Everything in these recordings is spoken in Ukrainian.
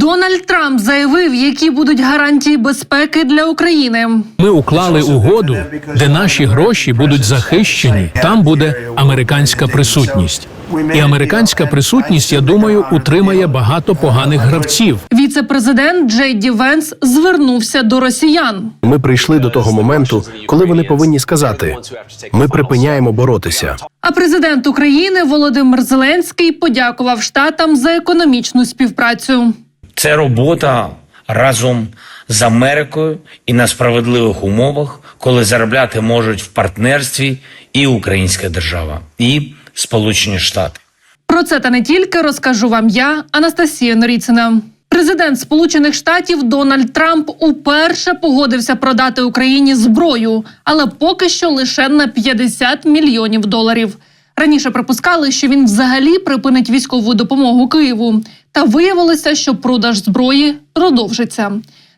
Дональд Трамп заявив, які будуть гарантії безпеки для України. Ми уклали угоду, де наші гроші будуть захищені. Там буде американська присутність. І американська присутність, я думаю, утримає багато поганих гравців. Віце-президент Джей Ді Венс звернувся до росіян. Ми прийшли до того моменту, коли вони повинні сказати: ми припиняємо боротися. А президент України Володимир Зеленський подякував штатам за економічну співпрацю. Це робота разом з Америкою і на справедливих умовах, коли заробляти можуть в партнерстві і Українська держава, і Сполучені Штати. Про це та не тільки розкажу вам я, Анастасія Норіцина. Президент Сполучених Штатів Дональд Трамп уперше погодився продати Україні зброю, але поки що лише на 50 мільйонів доларів. Раніше припускали, що він взагалі припинить військову допомогу Києву. Та виявилося, що продаж зброї продовжиться.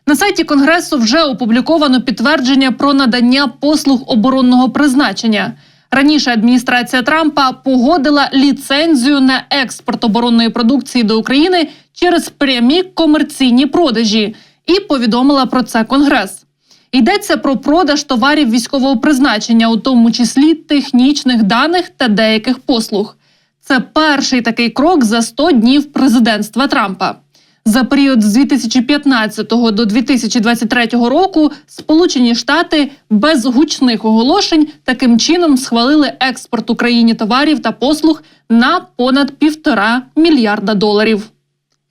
На сайті Конгресу вже опубліковано підтвердження про надання послуг оборонного призначення. Раніше адміністрація Трампа погодила ліцензію на експорт оборонної продукції до України через прямі комерційні продажі і повідомила про це Конгрес. Йдеться про продаж товарів військового призначення, у тому числі технічних даних та деяких послуг. Це перший такий крок за 100 днів президентства Трампа. За період з 2015 до 2023 року Сполучені Штати без гучних оголошень таким чином схвалили експорт Україні товарів та послуг на понад півтора мільярда доларів.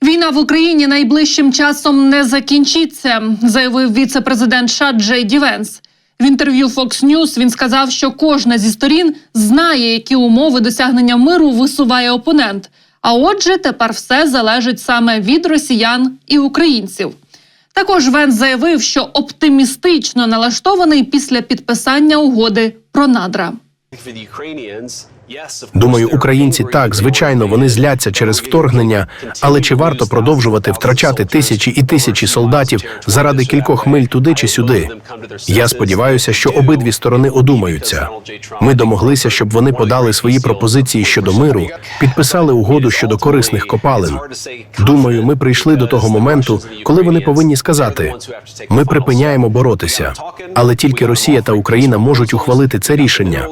Війна в Україні найближчим часом не закінчиться, заявив віце-президент США Джей Ді Венс. В інтерв'ю Fox News він сказав, що кожна зі сторін знає, які умови досягнення миру висуває опонент. А отже, тепер все залежить саме від росіян і українців. Також Вен заявив, що оптимістично налаштований після підписання угоди про надра. Думаю, українці так, звичайно, вони зляться через вторгнення, але чи варто продовжувати втрачати тисячі і тисячі солдатів заради кількох миль туди чи сюди? Я сподіваюся, що обидві сторони одумаються. Ми домоглися, щоб вони подали свої пропозиції щодо миру, підписали угоду щодо корисних копалин. Думаю, ми прийшли до того моменту, коли вони повинні сказати: ми припиняємо боротися, але тільки Росія та Україна можуть ухвалити це рішення.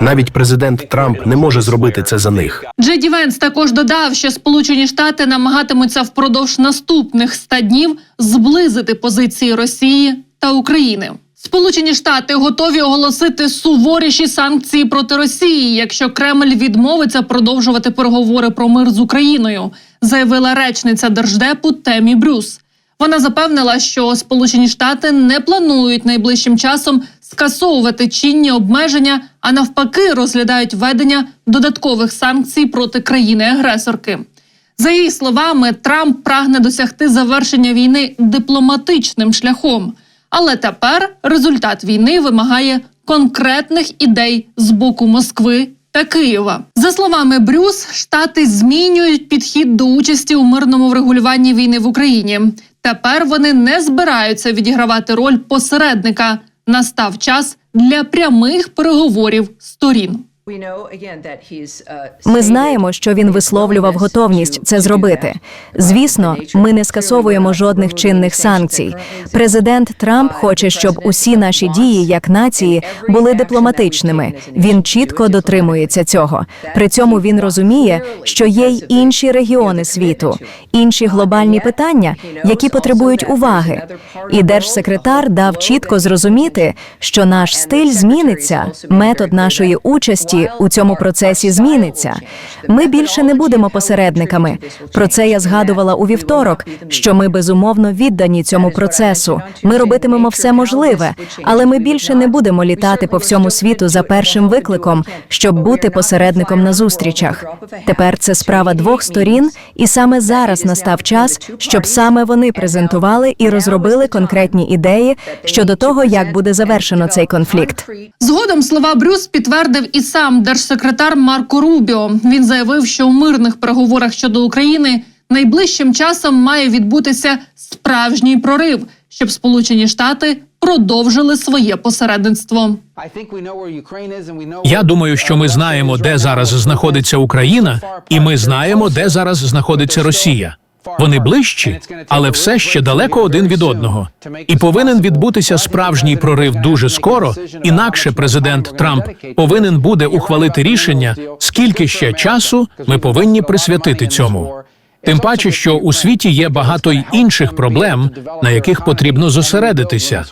Навіть президент Трамп не може зробити це за них. Джей Ді Венс також додав, що Сполучені Штати намагатимуться впродовж наступних 100 днів зблизити позиції Росії та України. Сполучені Штати готові оголосити суворіші санкції проти Росії, якщо Кремль відмовиться продовжувати переговори про мир з Україною, заявила речниця держдепу Темі Брюс. Вона запевнила, що Сполучені Штати не планують найближчим часом скасовувати чинні обмеження, а навпаки, розглядають введення додаткових санкцій проти країни-агресорки. За її словами, Трамп прагне досягти завершення війни дипломатичним шляхом, але тепер результат війни вимагає конкретних ідей з боку Москви та Києва. За словами Брюс, штати змінюють підхід до участі у мирному врегулюванні війни в Україні. Тепер вони не збираються відігравати роль посередника. Настав час для прямих переговорів сторін. Ми знаємо, що він висловлював готовність це зробити. Звісно, ми не скасовуємо жодних чинних санкцій. Президент Трамп хоче, щоб усі наші дії як нації були дипломатичними. Він чітко дотримується цього. При цьому він розуміє, що є й інші регіони світу, інші глобальні питання, які потребують уваги. І держсекретар дав чітко зрозуміти, що наш стиль зміниться, метод нашої участі у цьому процесі зміниться. Ми більше не будемо посередниками. Про це я згадувала у вівторок. Що ми безумовно віддані цьому процесу. Ми робитимемо все можливе, але ми більше не будемо літати по всьому світу за першим викликом, щоб бути посередником на зустрічах. Тепер це справа двох сторін, і саме зараз настав час, щоб саме вони презентували і розробили конкретні ідеї щодо того, як буде завершено цей конфлікт. Згодом слова Брюс підтвердив і сам держсекретар Марко Рубіо. Він заявив, що у мирних переговорах щодо України найближчим часом має відбутися справжній прорив, щоб Сполучені Штати продовжили своє посередництво. Я думаю, що ми знаємо, де зараз знаходиться Україна, і ми знаємо, де зараз знаходиться Росія. Вони ближчі, але все ще далеко один від одного. І повинен відбутися справжній прорив дуже скоро. Інакше президент Трамп повинен буде ухвалити рішення, скільки ще часу ми повинні присвятити цьому. Тим паче, що у світі є багато й інших проблем, на яких потрібно зосередитися.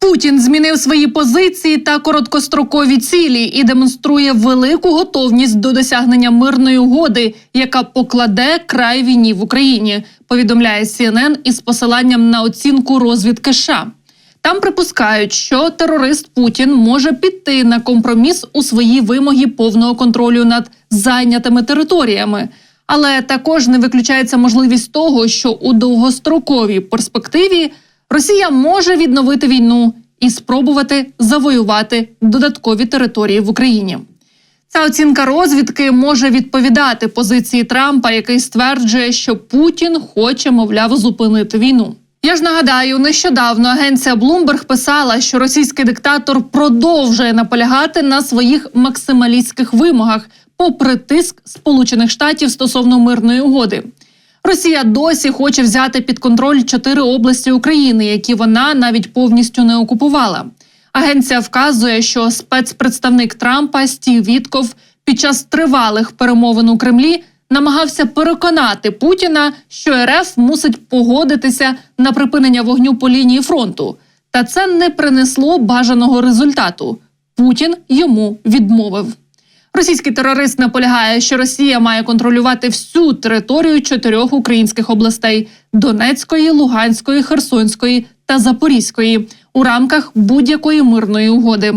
Путін змінив свої позиції та короткострокові цілі і демонструє велику готовність до досягнення мирної угоди, яка покладе край війні в Україні. Повідомляє CNN із посиланням на оцінку розвідки США. Там припускають, що терорист Путін може піти на компроміс у своїй вимогі повного контролю над зайнятими територіями. Але також не виключається можливість того, що у довгостроковій перспективі Росія може відновити війну і спробувати завоювати додаткові території в Україні. Ця оцінка розвідки може відповідати позиції Трампа, який стверджує, що Путін хоче, мовляв, зупинити війну. Я ж нагадаю, нещодавно агенція Bloomberg писала, що російський диктатор продовжує наполягати на своїх максималістських вимогах, попри тиск Сполучених Штатів стосовно мирної угоди. Росія досі хоче взяти під контроль чотири області України, які вона навіть повністю не окупувала. Агенція вказує, що спецпредставник Трампа Стів Вітков під час тривалих перемовин у Кремлі намагався переконати Путіна, що РФ мусить погодитися на припинення вогню по лінії фронту. Та це не принесло бажаного результату. Путін йому відмовив. Російський терорист наполягає, що Росія має контролювати всю територію чотирьох українських областей: Донецької, Луганської, Херсонської та Запорізької у рамках будь-якої мирної угоди.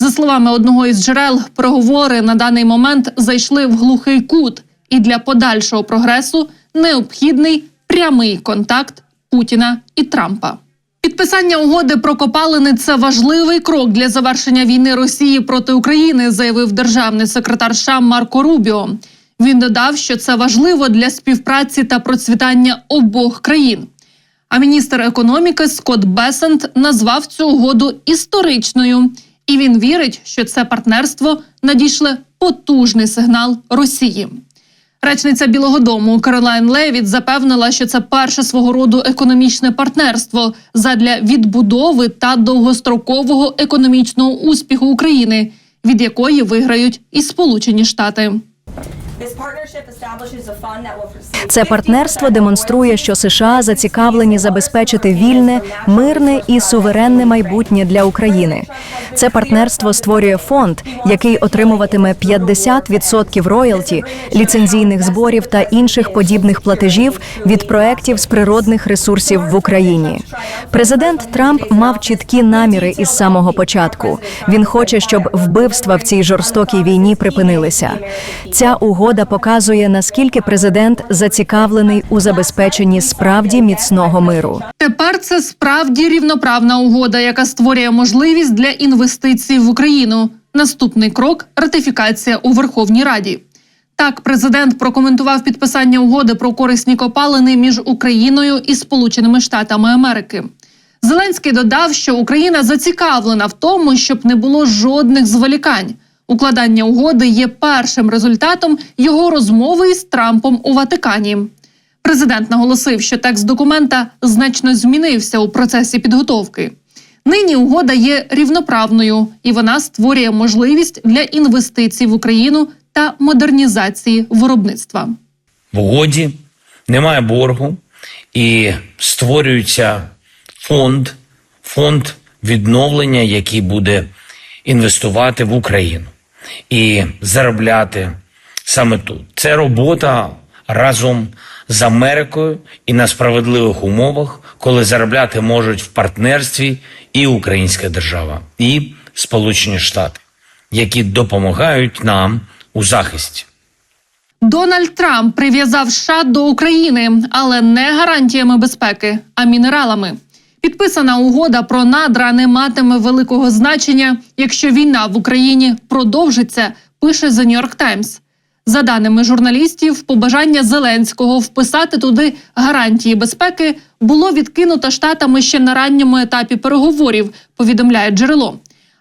За словами одного із джерел, переговори на даний момент зайшли в глухий кут, і для подальшого прогресу необхідний прямий контакт Путіна і Трампа. Підписання угоди про копалини це важливий крок для завершення війни Росії проти України, заявив державний секретар США Марко Рубіо. Він додав, що це важливо для співпраці та процвітання обох країн. А міністр економіки Скотт Бесент назвав цю угоду історичною, і він вірить, що це партнерство надійшле потужний сигнал Росії. Речниця Білого Дому Каролайн Левіт запевнила, що це перше свого роду економічне партнерство задля відбудови та довгострокового економічного успіху України, від якої виграють і Сполучені Штати. Це партнерство демонструє, що США зацікавлені забезпечити вільне, мирне і суверенне майбутнє для України. Це партнерство створює фонд, який отримуватиме 50% роялті, ліцензійних зборів та інших подібних платежів від проєктів з природних ресурсів в Україні. Президент Трамп мав чіткі наміри із самого початку. Він хоче, щоб вбивства в цій жорстокій війні припинилися. Ця угода показує наскільки президент зацікавлений у забезпеченні справді міцного миру. Тепер це справді рівноправна угода, яка створює можливість для інвестицій в Україну. Наступний крок ратифікація у Верховній Раді. Так, президент прокоментував підписання угоди про корисні копалини між Україною і Сполученими Штатами Америки. Зеленський додав, що Україна зацікавлена в тому, щоб не було жодних зволікань. Укладання угоди є першим результатом його розмови із Трампом у Ватикані. Президент наголосив, що текст документа значно змінився у процесі підготовки. Нині угода є рівноправною і вона створює можливість для інвестицій в Україну та модернізації виробництва. В угоді немає боргу і створюється фонд, фонд відновлення, який буде інвестувати в Україну і заробляти саме тут. Це робота разом з Америкою і на справедливих умовах, коли заробляти можуть в партнерстві і Українська держава, і Сполучені Штати, які допомагають нам у захисті. Дональд Трамп прив'язав США до України, але не гарантіями безпеки, а мінералами. Підписана угода про надра не матиме великого значення, якщо війна в Україні продовжиться. Пише The New York Times. За даними журналістів, побажання Зеленського вписати туди гарантії безпеки було відкинуто штатами ще на ранньому етапі переговорів. Повідомляє джерело.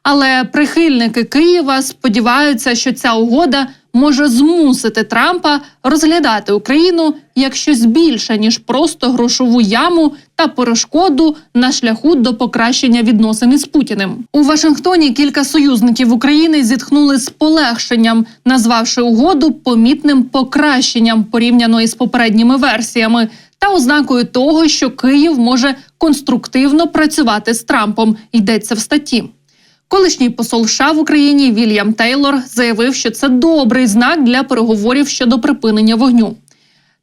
Але прихильники Києва сподіваються, що ця угода може змусити Трампа розглядати Україну як щось більше ніж просто грошову яму та перешкоду на шляху до покращення відносин із Путіним. У Вашингтоні кілька союзників України зітхнули з полегшенням, назвавши угоду помітним покращенням порівняно із попередніми версіями та ознакою того, що Київ може конструктивно працювати з Трампом. Йдеться в статті. Колишній посол США в Україні Вільям Тейлор заявив, що це добрий знак для переговорів щодо припинення вогню.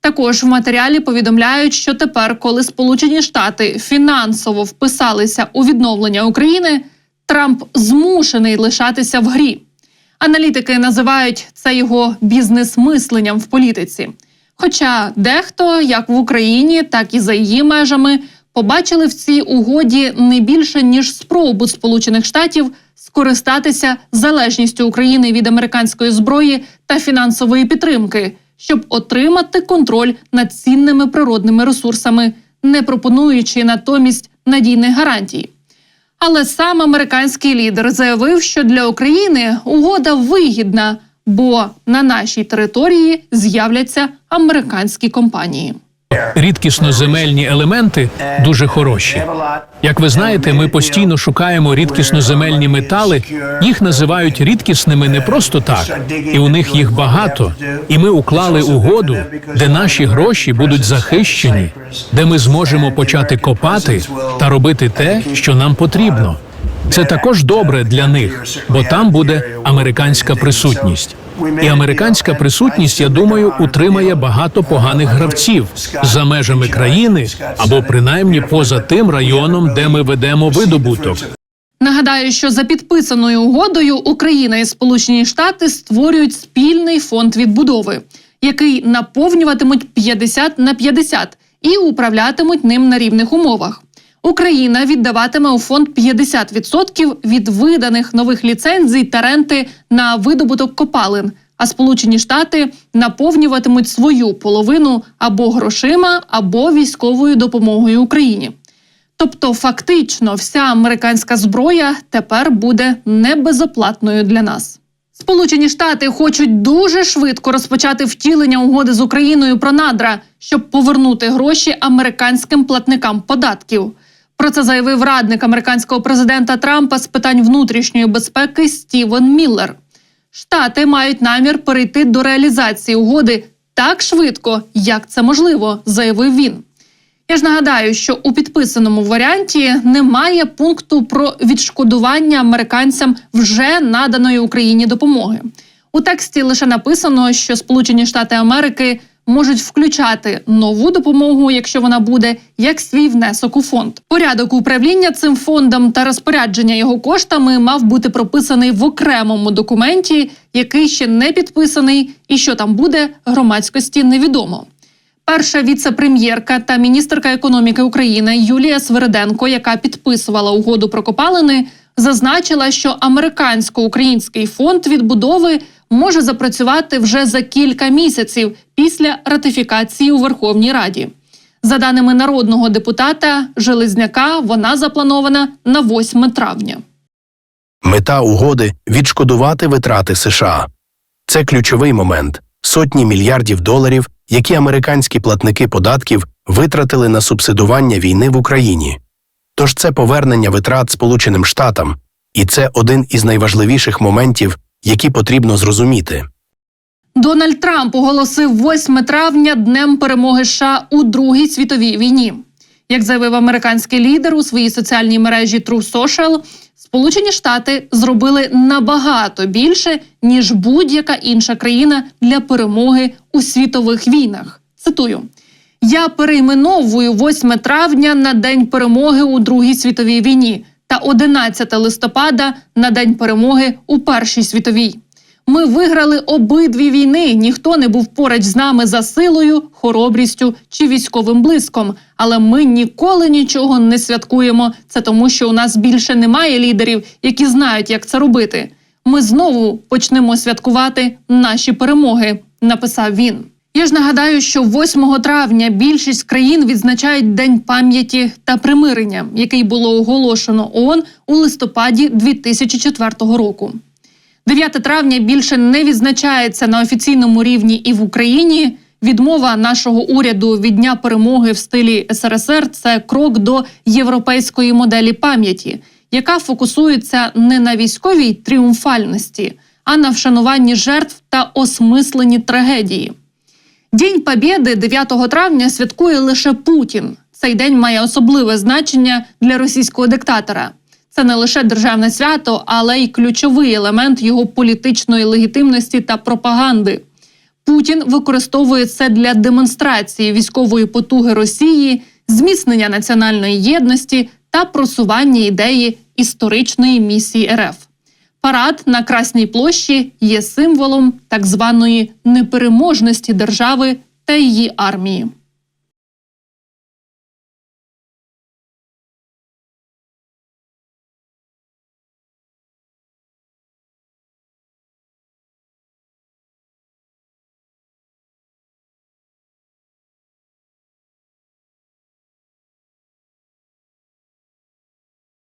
Також в матеріалі повідомляють, що тепер, коли Сполучені Штати фінансово вписалися у відновлення України, Трамп змушений лишатися в грі. Аналітики називають це його бізнес-мисленням в політиці. Хоча дехто, як в Україні, так і за її межами, побачили в цій угоді не більше ніж спробу Сполучених Штатів скористатися залежністю України від американської зброї та фінансової підтримки, щоб отримати контроль над цінними природними ресурсами, не пропонуючи натомість надійних гарантій. Але сам американський лідер заявив, що для України угода вигідна, бо на нашій території з'являться американські компанії. Рідкісноземельні елементи дуже хороші. Як ви знаєте, ми постійно шукаємо рідкісноземельні метали. Їх називають рідкісними не просто так, і у них їх багато. І ми уклали угоду, де наші гроші будуть захищені, де ми зможемо почати копати та робити те, що нам потрібно. Це також добре для них, бо там буде американська присутність. І американська присутність, я думаю, утримає багато поганих гравців за межами країни або принаймні поза тим районом, де ми ведемо видобуток. Нагадаю, що за підписаною угодою Україна і Сполучені Штати створюють спільний фонд відбудови, який наповнюватимуть 50 на 50 і управлятимуть ним на рівних умовах. Україна віддаватиме у фонд 50% від виданих нових ліцензій та ренти на видобуток копалин. А Сполучені Штати наповнюватимуть свою половину або грошима, або військовою допомогою Україні. Тобто, фактично, вся американська зброя тепер буде не для нас. Сполучені Штати хочуть дуже швидко розпочати втілення угоди з Україною про надра, щоб повернути гроші американським платникам податків. Про це заявив радник американського президента Трампа з питань внутрішньої безпеки Стівен Міллер. Штати мають намір перейти до реалізації угоди так швидко, як це можливо, заявив він. Я ж нагадаю, що у підписаному варіанті немає пункту про відшкодування американцям вже наданої Україні допомоги. У тексті лише написано, що Сполучені Штати Америки можуть включати нову допомогу, якщо вона буде, як свій внесок у фонд. Порядок управління цим фондом та розпорядження його коштами мав бути прописаний в окремому документі, який ще не підписаний, і що там буде громадськості невідомо. Перша віце-прем'єрка та міністерка економіки України Юлія Свериденко, яка підписувала угоду про копалини, зазначила, що американсько-український фонд відбудови може запрацювати вже за кілька місяців після ратифікації у Верховній Раді. За даними народного депутата Железняка, вона запланована на 8 травня. Мета угоди відшкодувати витрати США. Це ключовий момент сотні мільярдів доларів, які американські платники податків витратили на субсидування війни в Україні. Тож це повернення витрат Сполученим Штатам, і це один із найважливіших моментів, які потрібно зрозуміти. Дональд Трамп оголосив 8 травня днем перемоги США у Другій світовій війні. Як заявив американський лідер у своїй соціальній мережі True Social, Сполучені Штати зробили набагато більше ніж будь-яка інша країна для перемоги у світових війнах. Цитую. Я перейменовую 8 травня на День перемоги у Другій світовій війні та 11 листопада на День перемоги у Першій світовій. Ми виграли обидві війни. Ніхто не був поруч з нами за силою, хоробрістю чи військовим блиском. Але ми ніколи нічого не святкуємо. Це тому, що у нас більше немає лідерів, які знають, як це робити. Ми знову почнемо святкувати наші перемоги, написав він. Я ж нагадаю, що 8 травня більшість країн відзначають День пам'яті та примирення, який було оголошено ООН у листопаді 2004 року. 9 травня більше не відзначається на офіційному рівні і в Україні. Відмова нашого уряду від дня перемоги в стилі СРСР це крок до європейської моделі пам'яті, яка фокусується не на військовій тріумфальності, а на вшануванні жертв та осмисленні трагедії. День Побєди 9 травня святкує лише Путін. Цей день має особливе значення для російського диктатора. Це не лише державне свято, але й ключовий елемент його політичної легітимності та пропаганди. Путін використовує це для демонстрації військової потуги Росії, зміцнення національної єдності та просування ідеї історичної місії РФ. Парад на Красній площі є символом так званої непереможності держави та її армії.